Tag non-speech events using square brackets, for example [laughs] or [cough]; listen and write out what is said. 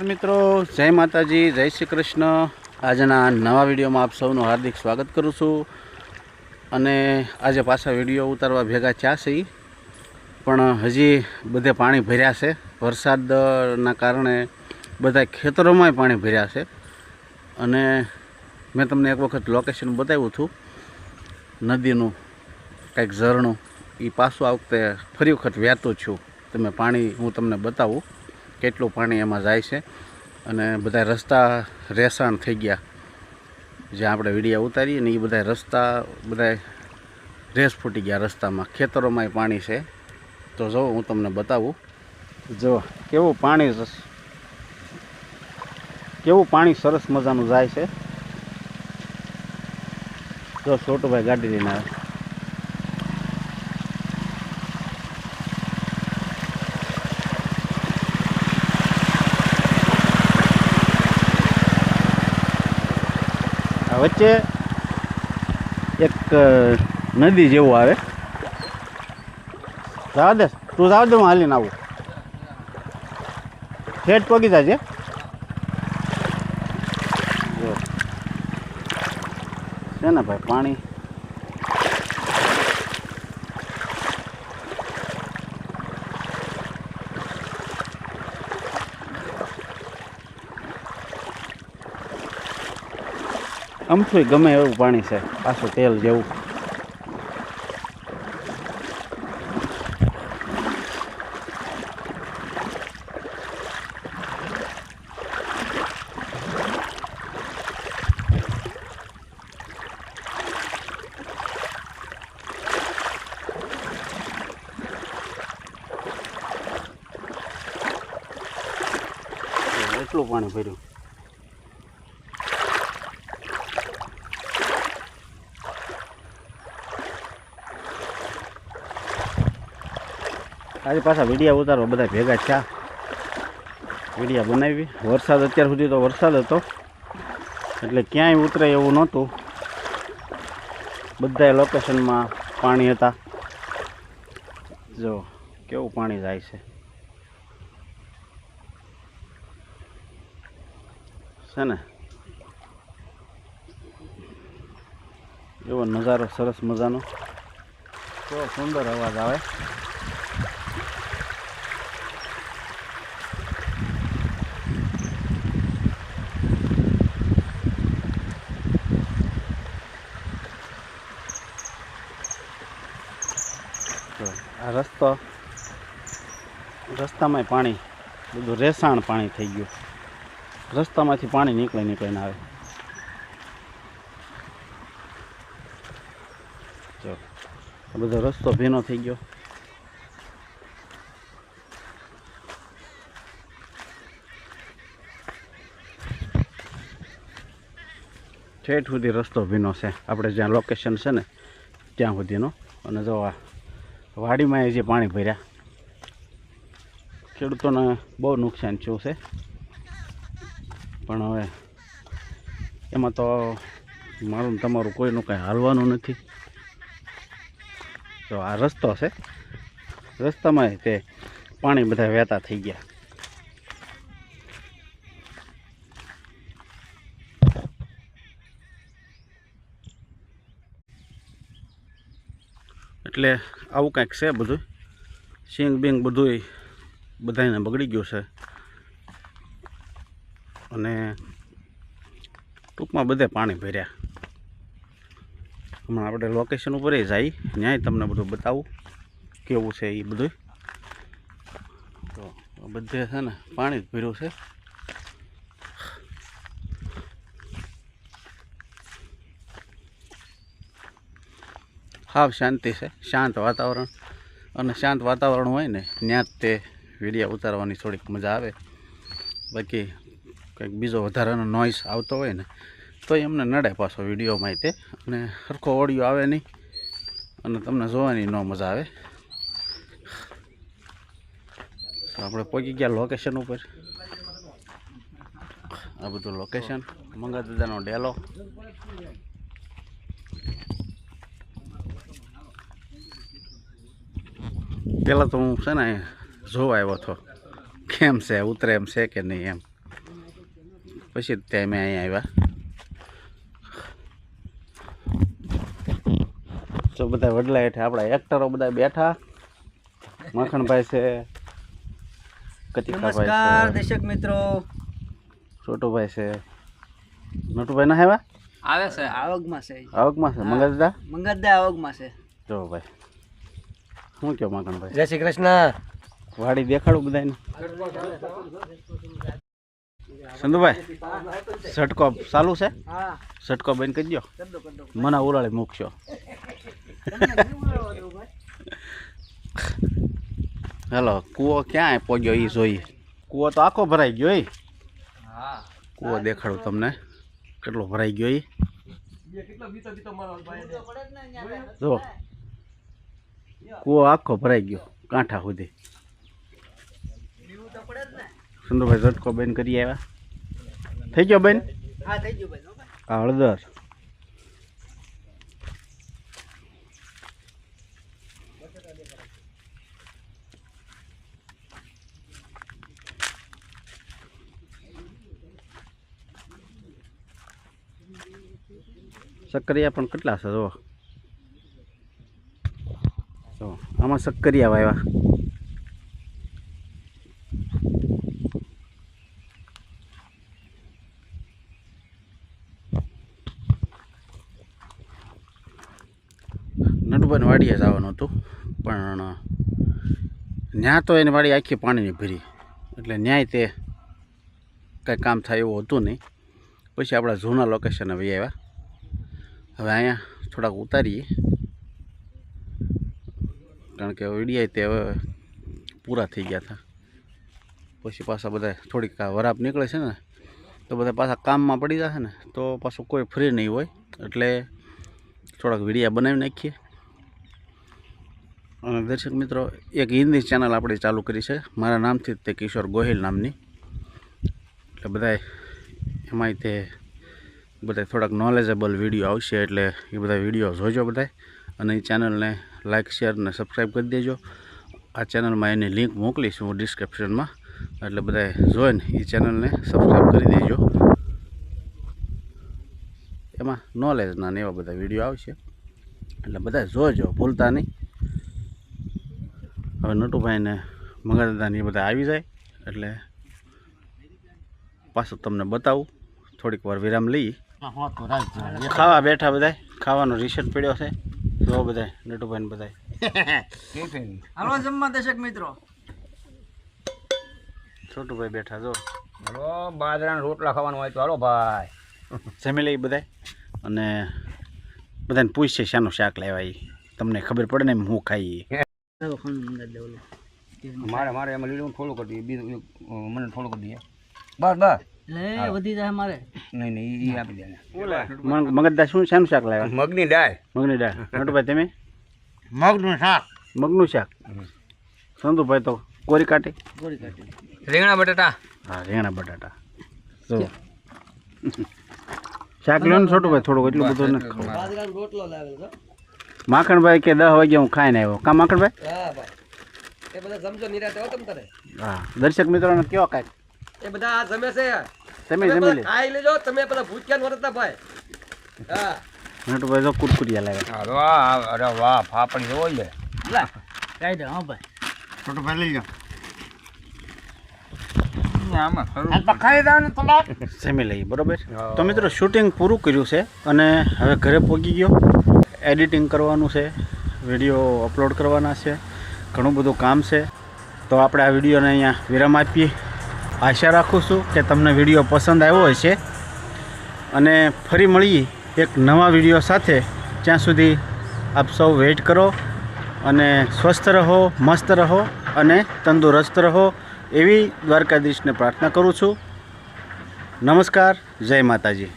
નમસ્કાર મિત્રો, જય માતાજી, જય શ્રી કૃષ્ણ. આજના નવા વિડીયોમાં આપ સૌનું હાર્દિક સ્વાગત કરું છું. અને આજે પાછા વીડિયો ઉતારવા ભેગા થયા પણ હજી બધે પાણી ભર્યા છે. વરસાદના કારણે બધા ખેતરોમાંય પાણી ભર્યા છે. અને મેં તમને એક વખત લોકેશન બતાવ્યું હતું. નદીનું કંઈક ઝરણું. એ પાછું આ વખતે ફરી વખત વહેતું છું. તમે પાણી હું તમને બતાવું. કેટલું પાણી એમાં જાય છે અને બધા રસ્તા રેસાણ થઈ ગયા. જે આપણે વિડીયા ઉતારીએ ને એ બધા રસ્તા બધા રેસ ફૂટી ગયા રસ્તામાં. ખેતરોમાંય પાણી છે. તો જો, હું તમને બતાવું. જો, કેવું પાણી કેવું પાણી સરસ મજાનું જાય છે. જો, છોટુભાઈ ગાડી લઈને આવે વચ્ચે એક નદી જેવું આવે. જવા તું જવા દે હું હાલીને આવું. ઠેઠ પગી જાય છે ને ભાઈ, પાણી. અમથું ગમે એવું પાણી છે પાછું તેલ જેવું. એટલું પાણી ભર્યું. આજે પાછા વિડીયા ઉતારો બધા ભેગા થયા. વિડીયા બનાવી. વરસાદ અત્યાર સુધી તો વરસાદ હતો. એટલે ક્યાંય ઉતરે એવું નહોતું. બધા લોકેશનમાં પાણી હતા. જો, કેવું પાણી જાય છે ને? એવો નજારો સરસ મજાનો. કેવો સુંદર અવાજ આવે જો આ રસ્તો, રસ્તામાંય પાણી, બધું રેસાણ પાણી થઈ ગયું. રસ્તામાંથી પાણી નીકળી નીકળીને આવે. બધો રસ્તો ભીનો થઈ ગયો. ઠેઠ સુધી રસ્તો ભીનો છે. આપણે જ્યાં લોકેશન છે ને, ત્યાં સુધીનો. અને જો આ વાડીમાં એ જે પાણી ભર્યા. ખેડૂતોને બહુ નુકસાન થયું છે. પણ હવે એમાં તો મારું તમારું કોઈનું કાંઈ હાલવાનું નથી. તો આ રસ્તો છે. રસ્તામાં તે પાણી બધા વહેતા થઈ ગયા. એટલે આવું કાંઈક છે બધું. સિંગ બિંગ બધુંય બધાને બગડી ગયું છે. અને ટૂંકમાં બધે પાણી ભર્યા. હમણાં આપણે લોકેશન ઉપર જાય. ત્યાંય તમને બધું બતાવું કેવું છે એ બધું તો બધે છે ને પાણી જ ભર્યું છે. હાવ શાંતિ છે. શાંત વાતાવરણ. અને શાંત વાતાવરણ હોય ને ત્યાં જ તે વિડીયા ઉતારવાની થોડીક મજા આવે. બાકી કંઈક બીજો વધારાનો નોઈસ આવતો હોય ને તો એમને નડે પાછો વિડીયોમાં તે. અને સરખો ઓડિયો આવે નહીં. અને તમને જોવાની ન મજા આવે. આપણે પહોંચી ગયા લોકેશન ઉપર. આ બધું લોકેશન મંગા દાદાનો ડેલો. પહેલાં તો હું છે ને જોવા આવ્યો હતો કેમ છે ઉતરે એમ છે કે નહીં એમ. પછી ત્યાં અમે અહીંયા આવ્યા. તો બધા વડલા હેઠે આપણા એક્ટરો બધા બેઠા. મખણભાઈ છે નમસ્કાર દર્શક મિત્રો. છોટુભાઈ છે. નટુભાઈ ના આવ્યા? આવે છે આવકમાં છે. આવકમાં છે મંગજદા મંગતદા આવકમાં છે. જો ભાઈ. શું કહો મખણભાઈ જય શ્રી કૃષ્ણ. વાડી દેખાડું બધાને સંધુભાઈ સટકો ચાલુ છે? સટકો બંધ કરી દો મને ઉરાળી મૂકશો. હેલો કૂવો ક્યાં પહોંચ્યો એ જોઈએ કૂવો તો આખો ભરાઈ ગયો એ હા કૂવો દેખાડું તમને. કેટલો ભરાઈ ગયો એ જો. કૂવો આખો ભરાઈ ગયો કાંઠા સુધી. સુંદરભાઈ ઝટકો બેન કરી આવ્યા. થઈ ગયો બેન? હા હળદર. સક્કરિયા પણ કેટલા છે જો જો આમાં સક્કરિયા વાવ્યા નટુભાઈ વાડીએ જવાનું હતું, પણ ત્યાં તો એની વાડી આખી પાણીની ભરી. એટલે ન્યાય તે કાંઈ કામ થાય એવું હતું નહીં. પછી આપણા જૂના લોકેશને વહી આવ્યા. હવે અહીંયા થોડાક ઉતારીએ. કારણ કે વીડિયા તે હવે પૂરા થઈ ગયા હતા. પછી પાછા બધા થોડીક વરાપ નીકળે છે ને, તો બધા પાછા કામમાં પડી જશે ને, તો પાછું કોઈ ફ્રી નહીં હોય. એટલે થોડાક વિડીયા બનાવી નાખીએ. અને દર્શક મિત્રો, એક હિન્દી ચેનલ આપણે ચાલુ કરી છે. મારા નામથી તે કિશોર ગોહિલ નામની. એટલે બધાય એમાંય તે બધા થોડાક નોલેજેબલ વીડિયો આવશે એટલે એ બધા વીડિયો જોજો બધાય. અને એ ચેનલને લાઇક શેર અને સબસ્ક્રાઈબ કરી દેજો. આ ચેનલમાં એની લિંક મોકલીશ હું ડિસ્ક્રિપ્શનમાં. એટલે બધાએ જોઈને એ ચેનલને સબસ્ક્રાઈબ કરી દેજો. એમાં નોલેજના ને એવા બધા વીડિયો આવશે. એટલે બધા જોજો ભૂલતા નહીં. હવે નટુભાઈને મંગળદાદાને એ બધા આવી જાય. એટલે પાછું તમને બતાવું. થોડીક વાર વિરામ લઈ ખાવા બેઠા બધા ખાવાનો રિસેટ પડ્યો છે. જો બધાય નટુભાઈ ને બધાય. [laughs] હાલો જમવા દર્શક મિત્રો. છોટુભાઈ બેઠા જો. હલો બાજરાના રોટલા ખાવાનું હોય તો હાલો ભાઈ. જમી લઈ બધાય. અને બધાને પૂછશે શાનું શાક લેવા ઈ. તમને ખબર પડે ને હું ખાઈ. મારે મારે એમાં લીલું થોડું કરી દઈએ બીજું મને થોડું કરી દઈએ. બસ બસ. એટલે વધી જાય મારે. નહીં નહીં એ આપી દે મગજદા શું શાનું શાક લાવ્યા? મગની દાળ. મગની દાળ. નટુભાઈ તમે? મગનું શાક. મગનું શાક. સંતુભાઈ તો કોરી કાઢી. રીંગણા બટાટા. હા રીંગણા બટાટા. જો. શાક લો ને છોટુભાઈ થોડુંક એટલું બધું નથી ખાવું. રોટલો લાવેલો માખણભાઈ કે દસ વાગે હું ખાઈને આવ્યો. કા માખણભાઈ? હા ભાઈ. એ બધા જમજો નિરાતે હો તમ તારે. હા. દર્શક મિત્રોને કયો કાંઈક? એ બધા આ જમે છે. તમે જમી લે. ખાઈ લેજો તમે પેલા ભૂખ્યા વરતતા ભાઈ. હા. નટુભાઈ જો કુરકુરિયા લાગે. અરે વાહ અરે વાહ ફાફડી જેવો લે લા કાઢી દે હા ભાઈ. છોટુભાઈ લઈ લઈએ તો મિત્રો શૂટિંગ પૂરું કર્યું છે અને હવે ઘરે પહોંચી ગયો. એડિટિંગ કરવાનું છે વીડિયો અપલોડ કરવાના છે ઘણું બધું કામ છે. તો આપણે આ વિડીયોને અહીંયા વિરામ આપીએ. આશા રાખું છું કે તમને વીડિયો પસંદ આવ્યો હશે. અને ફરી મળીએ એક નવા વીડિયો સાથે. ત્યાં સુધી આપ સૌ વેઇટ કરો અને સ્વસ્થ રહો, મસ્ત રહો અને તંદુરસ્ત રહો એવી દ્વારકાધીશને પ્રાર્થના કરું છું. નમસ્કાર, જય માતાજી.